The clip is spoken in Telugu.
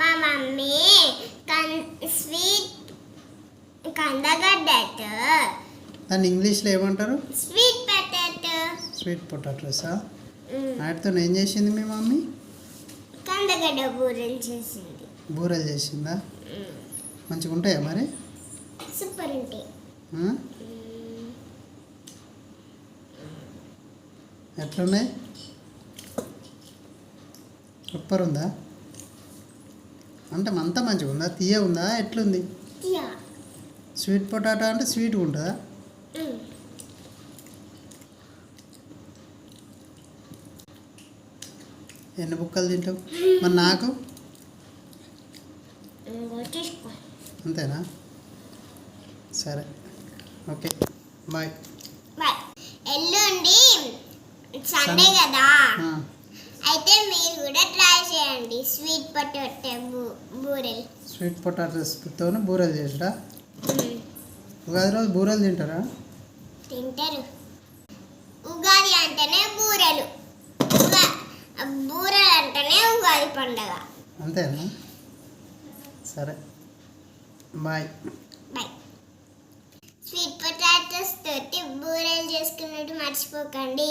మా మమ్మీ కన్ స్వీట్ కందగడ్డతో. దాన్ని ఇంగ్లీష్లో ఏమంటారు? Sweet potato. స్వీట్ పొటాటోసా? వాటితో ఏం చేసింది మీ మమ్మీ? కందగడ్డ బూరెలు చేసింది. బూరెలు చేసిందా? మంచిగా ఉంటాయా మరి? సూపర్ ఉంటాయి? ఎట్లున్నాయి? సూపర్ ఉందా? అంటే అంతా మంచిగా ఉందా? తీయ ఉందా? ఎట్లుంది? స్వీట్ పొటాటో అంటే స్వీట్గా ఉంటుందా? ఎన్ని బుక్కలు తింటావు? మరి నాకు? అంతేనా? సరే. ఓకే. బాయ్. బాయ్. ఎల్లుండి సండే కదా. అయితే మీరు కూడా చేయండి స్వీట్ పొటాటో బూరెలు. స్వీట్ పొటాటోస్తో బూరెలు చేసిరా. ఉగాది రోజు బూరెలు తింటారా? తింటారు. ఉగాది అంటేనే బూరెలు. బూరెలు అంటేనే ఉగాది పండగ. అంతేనా? సరే. బాయ్. బాయ్. స్వీట్ పొటాటోస్ తోటి బూరెలు చేసుకున్నట్టు మర్చిపోకండి.